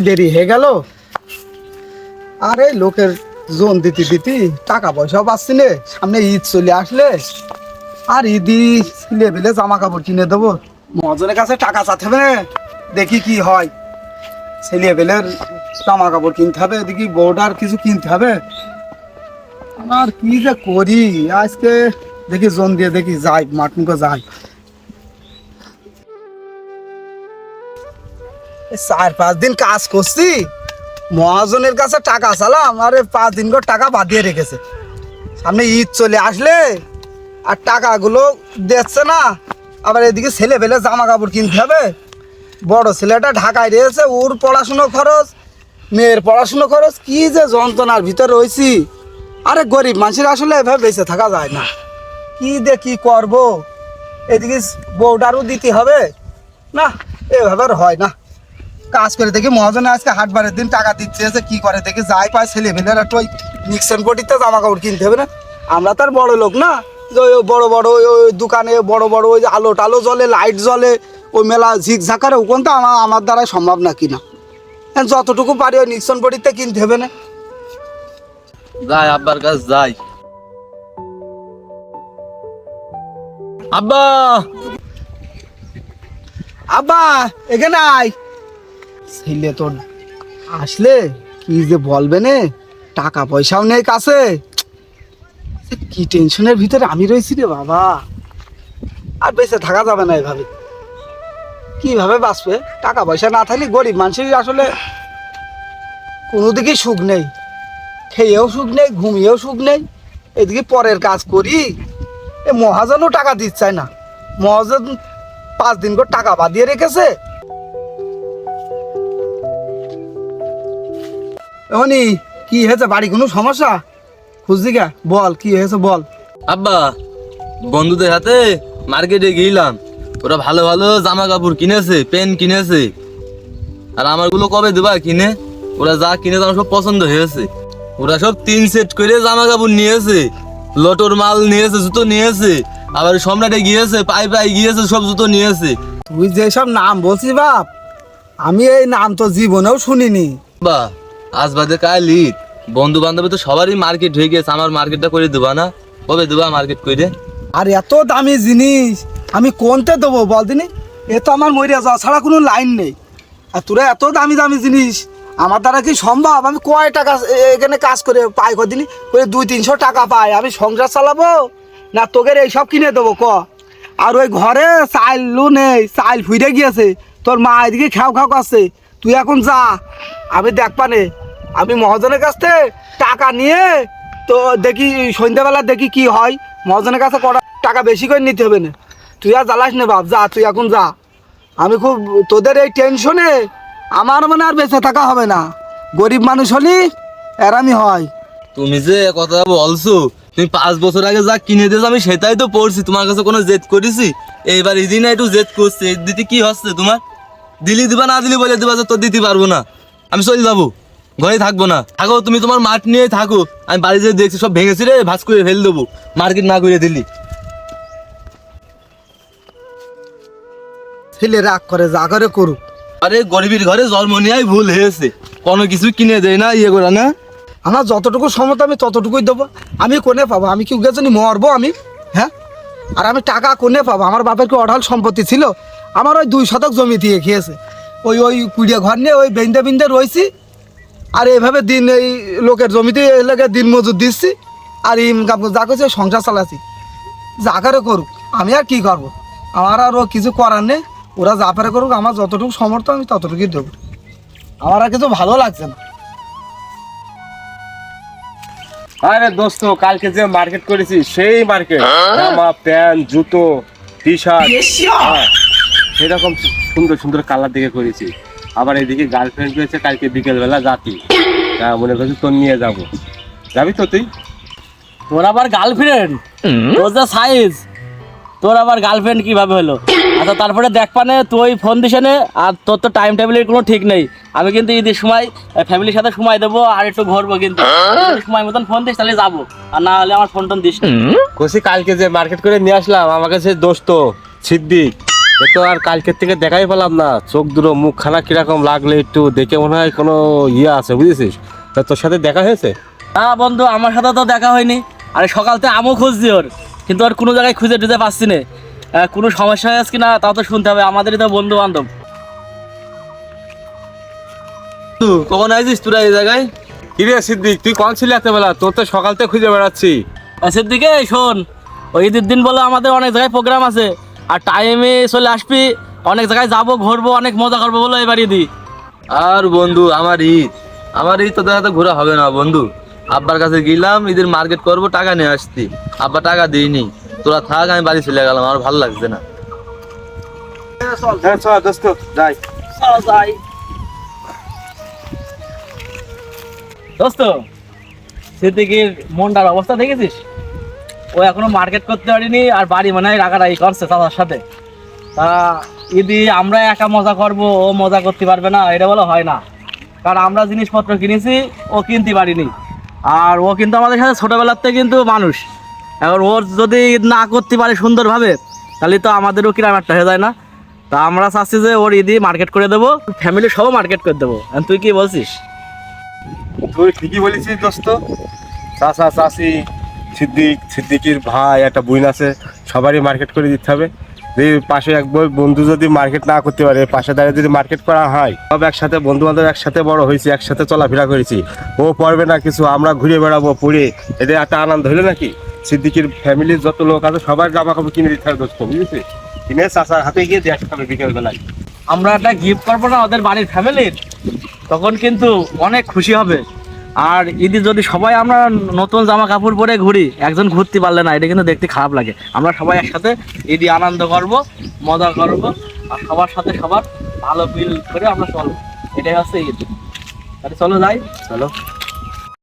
দেরি হয়ে গেল। আরে, লোকের জোন দিতে দিতে টাকা পয়সাও পাচ্ছি নে। সামনে ঈদ চলে আসলে। আর ঈদি লেবেলে জামা কাপড় কিনে দেবো। মহাজনের কাছে টাকা চাতে হবে দেখি কি হয়। ছেলে বেলের জামা কাপড় কিনতে হবে এদিকে বউটার কিছু কিনতে হবে। আমার কি যে করি? আজকে দেখি জোন দিয়ে দেখি যাই মাটমুখে যাই। চার, পাঁচ দিন কাজ করছি। মহাজনের কাছে টাকা চালাম, আর পাঁচ দিন করে টাকা বাঁধিয়ে রেখেছে। সামনে ঈদ চলে আসলে, আর টাকাগুলো দিচ্ছে না। আবার এদিকে ছেলে পেলে জামা কাপড় কিনতে হবে। বড় ছেলেটা ঢাকায় রয়েছে, ওর পড়াশুনো খরচ, মেয়ের পড়াশুনো খরচ, কি যে যন্ত্রণার ভিতরে রয়েছি। আরে গরিব মানুষের আসলে এভাবে বেঁচে থাকা যায় না। কি দে কি করব? এদিকে বউটারও দিতে হবে। না, এভাবে হয় না। কাজ করে দেখি মহাজনে আজকে হাটবারের দিন টাকা দিচ্ছে এসে কি করে দেখি যাই পায় ছেলে মেয়েরা একটু ওই নিক্সন পটিতে জামা কাপড় কিনতে হবে না? আমরা তার বড় লোক না। যে ওই বড় বড় ওই ওই দোকানে বড় বড় ওই আলো টালো জ্বলে লাইট জ্বলে ওই মেলা ঝিকঝাকারে ওখান তো আমার আমার দ্বারা সম্ভব না কিনা। হ্যাঁ, যতটুকু পারি ওই নিক্সন পটিতে কিনতে হবে না। যাই আব্বার কাছে যাই। আব্বা! আব্বা এখানে আয়। ছেলে তোর আসলে কি যে বলবে নে? টাকা পয়সাও নেই কাছে। কি টেনশনের ভিতরে আমি রয়েছি রে বাবা। আর বেঁচে থাকা যাবে না এভাবে। কীভাবে বাঁচবে? টাকা পয়সা না থাকলে গরিব মানুষের আসলে কোনো দিকে সুখ নেই। খেয়েও সুখ নেই, ঘুমিয়েও সুখ নেই। এদিকে পরের কাজ করি। এ মহাজনও টাকা দিচ্ছে না। মহাজন পাঁচ দিন করে টাকা বাঁধিয়ে রেখেছে। এমনি কি হয়েছে? বাড়ি কোনো সমস্যা? খুঁজছি গা বল কি হয়েছে বল। আব্বা বন্ধুদের হাতে মার্কেটে গিয়েলাম। ওরা ভালো ভালো জামা কাপড় কিনেছে পেন কিনেছে। আর আমারগুলো কবে দেবা কিনে? ওরা যা কিনেছে আমার সব পছন্দ হয়েছে। ওরা সব তিন সেট করে জামা কাপড় নিয়েছে লটোর মাল নিয়েছে জুতো নিয়েছে আবার সম্রাটে গিয়েছে পাই পাই গিয়েছে সব জুতো নিয়েছে। তুই যেসব নাম বলছিস বাপ আমি এই নাম তো জীবনেও শুনিনি। বা আজ বাদে কাল বন্ধু বান্ধব তো সবারই মার্কেট হয়ে গেছে, আমার মার্কেটটা করে দেবা না? কবে দেবা মার্কেট করে আর এত দামি জিনিস, আমি কোনতে দেবো বল দিনি? এ তো আমার মরিয়া যাওয়া ছাড়া কোনো লাইন নেই। আর তোরা এত দামি দামি জিনিস, আমার দ্বারা কি সম্ভব? আমি কয় টাকা এখানে কাজ করে পাই কদিনই করে দুই তিনশো টাকা পাই, আমি সংসার চালাবো? না তোকে এইসব কিনে দেবো ক? আর ওই ঘরে চাইলও নেই, চাইল ফুইরে গিয়েছে, তোর মা এদিকে খাও খাও করছে। তুই এখন যা, আমি দেখ পানে। আমি মহাজনের কাছ থেকে টাকা নিয়ে তো দেখি, সন্ধ্যাবেলা দেখি কি হয়। মহাজনের কাছে কটা টাকা বেশি করে নিতে হবে না। তুই আর জ্বালাস না বাপ, যা, তুই এখন যা। আমি খুব, তোদের এই টেনশনে আমার মানে আর বেঁচে থাকা হবে না। গরিব মানুষ হলি এরামি হয়। তুমি যে কথা বলছো, তুমি পাঁচ বছর আগে যা কিনে দিয়েছ আমি সেটাই তো পড়ছি। তোমার কাছে কোনো জেদ করেছি? এইবার এদিন একটু জেদ করছে। দিতে কি হচ্ছে তোমার? দিলি দিবা না দিলি বলে দিবা যে তোর দিতে পারব না। আমি চলে যাব ঘরে থাকব না। থাকো তুমি তোমার মাঠ নিয়ে থাকো। আমি বাড়ি যেয়ে দেখছি সব ভেঙেছি রে ভাস করে ফেলে দেবো। মার্কেট না করে দিলি। ছেলে রাগ করে যা করে করুক। আরে গরিবের ঘরে জন্ম নেওয়াই ভুল হয়েছে। কোনো কিছু কিনে দেয় না ইয়ে করে না। আমার যতটুকু সমত আমি ততটুকুই দেবো। আমি কোনে পাবো? আমি কি উগেছনি মরবো আমি? হ্যাঁ? আর আমি টাকা কোনে পাবো? আমার বাপের কি অঢাল সম্পত্তি ছিল? আমার ওই দুই শতক জমি দিয়ে খেয়েছে। ওই ওই কুড়িয়া ঘর নিয়ে ওই বেঁধে বিন্দে রয়েছি। আর এইভাবে দিন এই লোকের জমিতে এলাকে দিন মজুর দিচ্ছি। আর ইনকাম যা করছে সংসার চালাচ্ছি। যা করে করুক আমি আর কি করব? আমার আর ও কিছু করার নেই। ওরা যা পারে করুক আমার যতটুকু সমর্থ আমি ততটুকুই দেবো। আমার আর কিছু ভালো লাগছে না। আরে দোস্ত কালকে যে মার্কেট করেছি সেই মার্কেট জামা প্যান্ট জুতো টি শার্ট সেরকম সুন্দর সুন্দর কালার দিকে করেছি। আবার এদিকে গার্লফ্রেন্ড রয়েছে কালকে বিকেলবেলা যাতি। তা মনে করছি তোর নিয়ে যাব। যাবি তো তুই? তোর আবার গার্লফ্রেন্ড তোর যা সাইজ তোর আবার গার্লফ্রেন্ড কীভাবে হলো? আচ্ছা তারপরে দেখ পানে তুই ফোন দিস নে আর তোর তো টাইম টেবিলের কোনো ঠিক নেই। আমি কিন্তু ঈদের সময় ফ্যামিলির সাথে সময় দেবো আর একটু ঘুরবো কিন্তু। সময় মতন ফোন দিস তাহলে যাব। আর না হলে আমার ফোন টোন দিস না। কষি কালকে যে মার্কেট করে নিয়ে আসলাম আমাকে সে দোস্ত সিদ্দিক তো আর কালকের থেকে দেখাই পেলাম না। চোখ দুটো মুখখানা কীরকম লাগলে একটু দেখে মনে হয় কোনো ইয়ে আছে বুঝেছিস? তা তোর সাথে দেখা হয়েছে? হ্যাঁ বন্ধু আমার সাথে তো দেখা হয়নি। আরে সকাল থেকে আমও খুঁজছি ওর কিন্তু আর কোনো জায়গায় খুঁজে টুজে পাচ্ছি না। কোনো সমস্যা হয়ে হয়েছে কিনা তাও তো শুনতে হবে আমাদেরই তো বন্ধু বান্ধব বন্ধু, কখন আইছিস তোরা এই জায়গায়? কিরে সিদ্দিক তুই কল ছিলি এতবেলা? তোর তো সকাল থেকে খুঁজে বেড়াচ্ছি। সেদিকে শোন ওই ঈদের দিন বলে আমাদের অনেক জায়গায় প্রোগ্রাম আছে। আর টাইমে চলে আসবি অনেক জায়গায় যাব ঘুরবো অনেক মজা করব বলে এবারই দি। আর বন্ধু আমার ঈদ। আমার ঈদ তোদের হাতে ঘোরা হবে না বন্ধু। আব্বার কাছে গেলাম ঈদের মার্কেট করব টাকা নিয়ে আসতি আব্বা টাকা দিইনি। তোরা থাক আমি বাড়ি চলে গেলাম আমার ভালো লাগছে না। হ্যাঁ দোস্ত যাই। দোস্ত সিদ্দিকির মনটার অবস্থা দেখেছিস? ও এখনও মার্কেট করতে পারিনি আর বাড়ি মানে রাগারাগি করছে তাদের সাথে। তা ইদি আমরা একা মজা করব, ও মজা করতে পারবে না, এটা বলে হয় না। কারণ আমরা জিনিসপত্র কিনেছি, ও কিনতে পারিনি। আর ও কিন্তু আমাদের সাথে ছোটোবেলার থেকে কিন্তু মানুষ। এবার ওর যদি ঈদ না করতে পারে সুন্দরভাবে, তাহলে তো আমাদেরও কিরাম একটা হয়ে যায় না। তা আমরা চাচ্ছি যে ওর ঈদি মার্কেট করে দেবো ফ্যামিলি সহ মার্কেট করে দেবো। তুই কি বলছিস? তুই ঠিকই বলেছিস দোস্ত। চাচা, চাচি সিদ্দিক, সিদ্দিকির ভাই, একটা বোন আছে, সবারই মার্কেট করে দিতে হবে। যে পাশে এক বন্ধু যদি মার্কেট না করতে পারে, পাশে দাঁড়িয়ে যদি মার্কেট করা হয়, সব একসাথে বন্ধু বান্ধব একসাথে বড় হয়েছি, একসাথে চলাফেরা করেছি। ও পড়বে না কিছু, আমরা ঘুরে বেড়াবো, পড়ে। এদের একটা আনন্দ হলো নাকি? সিদ্দিকির ফ্যামিলির যত লোক আছে, সবার জামা কাপড় কিনে দিতে হবে দোস্ত, বুঝেছিস? কিনে চাচার হাতে গিয়ে দিয়ে আসতে হবে বিকেলবেলায়। আমরা একটা গিফট করব না, ওদের বাড়ির ফ্যামিলির তখন কিন্তু অনেক খুশি হবে। আর ঈদে যদি সবাই আমরা নতুন জামা কাপড় পরে ঘুরি, একজন ঘুরতে পারলে না, এটা কিন্তু দেখতে খারাপ লাগে। আমরা সবাই একসাথে ঈদি আনন্দ করব, মজা করব, আর সবার সাথে সবার ভালো ফিল করে আমরা চলবো। এটাই হচ্ছে ঈদ। তাহলে চলো যাই। চলো।